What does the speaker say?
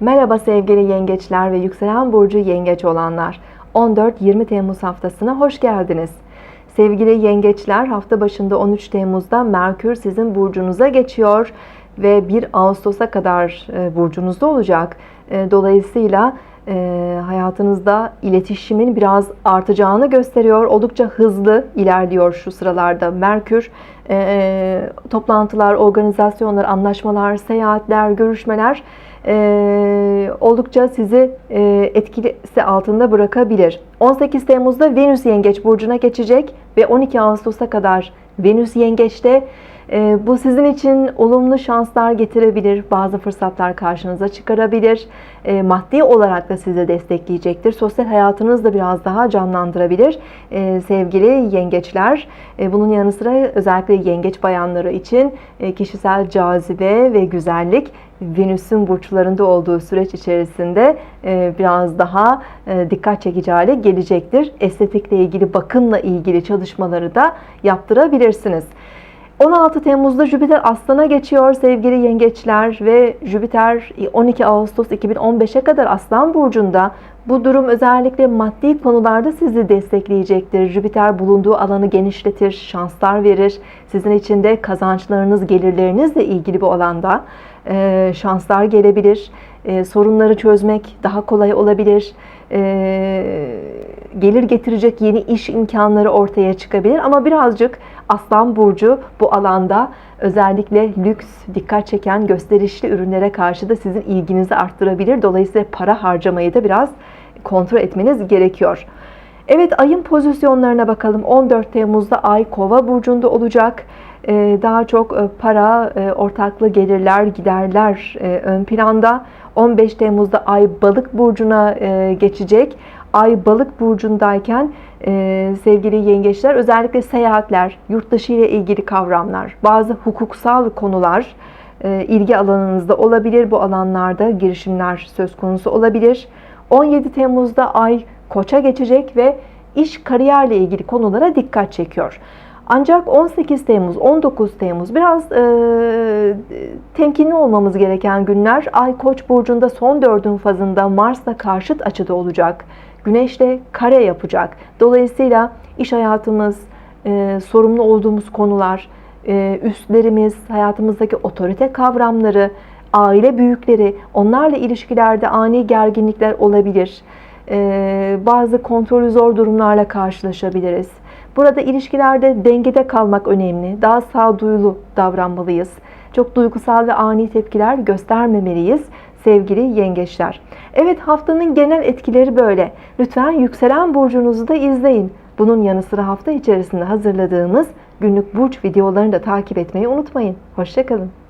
Merhaba sevgili yengeçler ve yükselen burcu yengeç olanlar. 14-20 Temmuz haftasına hoş geldiniz. Sevgili yengeçler hafta başında 13 Temmuz'da Merkür sizin burcunuza geçiyor ve 1 Ağustos'a kadar e, burcunuzda olacak. E, Dolayısıyla e, hayatınızda iletişimin biraz artacağını gösteriyor. Oldukça hızlı ilerliyor şu sıralarda Merkür. E, Toplantılar, organizasyonlar, anlaşmalar, seyahatler, görüşmeler e, oldukça sizi e, etkisi altında bırakabilir. 18 Temmuz'da Venüs Yengeç burcuna geçecek ve 12 Ağustos'a kadar Venüs Yengeç'te e, bu sizin için olumlu şanslar getirebilir. Bazı fırsatlar karşınıza çıkarabilir. E, maddi olarak da sizi destekleyecektir. Sosyal hayatınızı da biraz daha canlandırabilir. E, sevgili yengeçler, bunun yanı sıra özellikle yengeç bayanları için e, kişisel cazibe ve güzellik Venüs'ün burçlarında olduğu süreç içerisinde e, biraz daha e, dikkat çekici hale gelecektir. Estetikle ilgili, bakımla ilgili çalışmaları da yaptırabilirsiniz. 16 Temmuz'da Jüpiter Aslan'a geçiyor sevgili yengeçler ve Jüpiter 12 Ağustos 2015'e kadar Aslan Burcu'nda bu durum özellikle maddi konularda sizi destekleyecektir. Jüpiter bulunduğu alanı genişletir, şanslar verir. Sizin için de kazançlarınız, gelirlerinizle ilgili bu alanda e, şanslar gelebilir. E, sorunları çözmek daha kolay olabilir. E, gelir getirecek yeni iş imkanları ortaya çıkabilir. Ama birazcık Aslan Burcu bu alanda özellikle lüks, dikkat çeken gösterişli ürünlere karşı da sizin ilginizi arttırabilir. Dolayısıyla para harcamayı da biraz kontrol etmeniz gerekiyor. Evet ayın pozisyonlarına bakalım. 14 Temmuz'da ay Kova burcunda olacak. Ee, daha çok e, para, e, ortaklı gelirler, giderler e, ön planda. 15 Temmuz'da ay Balık burcuna geçecek. Ay Balık burcundayken sevgili yengeçler özellikle seyahatler, yurt dışı ile ilgili kavramlar, bazı hukuksal konular ilgi alanınızda olabilir. Bu alanlarda girişimler söz konusu olabilir. 17 Temmuz'da ay Koça geçecek ve iş kariyerle ilgili konulara dikkat çekiyor. Ancak 18 Temmuz, 19 Temmuz biraz e, temkinli olmamız gereken günler. Ay Koç burcunda son dördün fazında Mars'la karşıt açıda olacak. Güneşle kare yapacak. Dolayısıyla iş hayatımız, e, sorumlu olduğumuz konular, e, üstlerimiz, hayatımızdaki otorite kavramları, aile büyükleri, onlarla ilişkilerde ani gerginlikler olabilir. Ee, bazı kontrolü zor durumlarla karşılaşabiliriz. Burada ilişkilerde dengede kalmak önemli. Daha sağduyulu davranmalıyız. Çok duygusal ve ani tepkiler göstermemeliyiz sevgili yengeçler. Evet haftanın genel etkileri böyle. Lütfen yükselen burcunuzu da izleyin. Bunun yanı sıra hafta içerisinde hazırladığımız günlük burç videolarını da takip etmeyi unutmayın. Hoşçakalın.